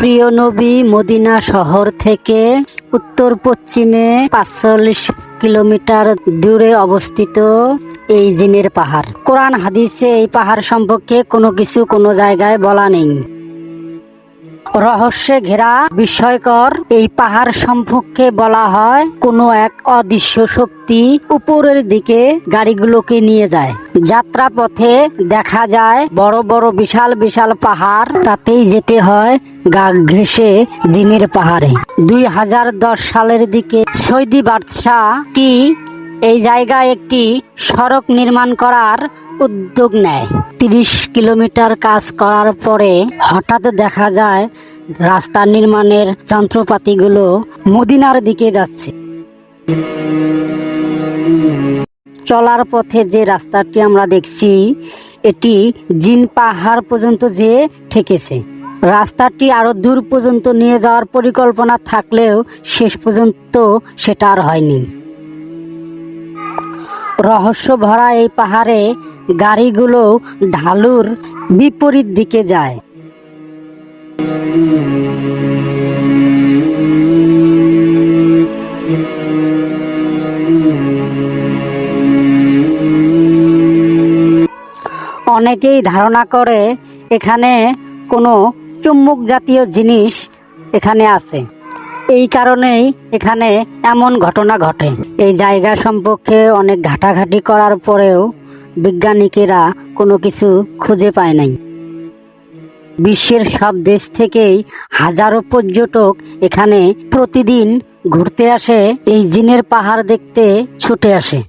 প্রিয় নবী মদিনা শহর থেকে উত্তর পশ্চিমে পাঁচচল্লিশ কিলোমিটার দূরে অবস্থিত এই জিনের পাহাড়। কোরআন, হাদিসে এই পাহাড় সম্পর্কে কোনো কিছু কোনো জায়গায় বলা নেই। রহস্যে ঘেরা বিস্ময়কর এই পাহাড় সম্পর্কে বলা হয়, কোনো এক অদৃশ্য শক্তি উপরের দিকে গাড়িগুলোকে নিয়ে যায়। যাত্রা পথে দেখা যায়, বড় বড় বিশাল বিশাল পাহাড়, তাতেই যেতে হয় গা ঘেসে জিনের পাহাড়ে। দুই হাজার দশ সালের দিকে সৈদি বাদশাহটি এই জায়গায় একটি সড়ক নির্মাণ করার উদ্যোগ নেয়। তিরিশ কিলোমিটার কাজ করার পরে হঠাৎ দেখা যায় রাস্তা নির্মাণের যন্ত্রপাতিগুলো মদিনার দিকে যাচ্ছে। চলার পথে যে রাস্তাটি আমরা দেখছি, এটি জিন পাহাড় পর্যন্ত যে ঠেকেছে। রাস্তাটি আরও দূর পর্যন্ত নিয়ে যাওয়ার পরিকল্পনা থাকলেও শেষ পর্যন্ত সেটা আর হয়নি। রহস্য ভরা এই পাহাড়ে গাড়িগুলো ঢালুর বিপরীত দিকে যায়। অনেকেই ধারণা করে এখানে কোনো চুম্বক জাতীয় জিনিস এখানে আছে। এই কারণেই এখানে এমন ঘটনা ঘটে। এই জায়গা সম্পর্কে অনেক ঘাটাঘাটি করার পরেও বিজ্ঞানীকেরা কোনো কিছু খুঁজে পায় নাই। বিশ্বের সব দেশ থেকেই হাজারো পর্যটক এখানে প্রতিদিন ঘুরতে আসে, এই জিনের পাহাড় দেখতে ছুটে আসে।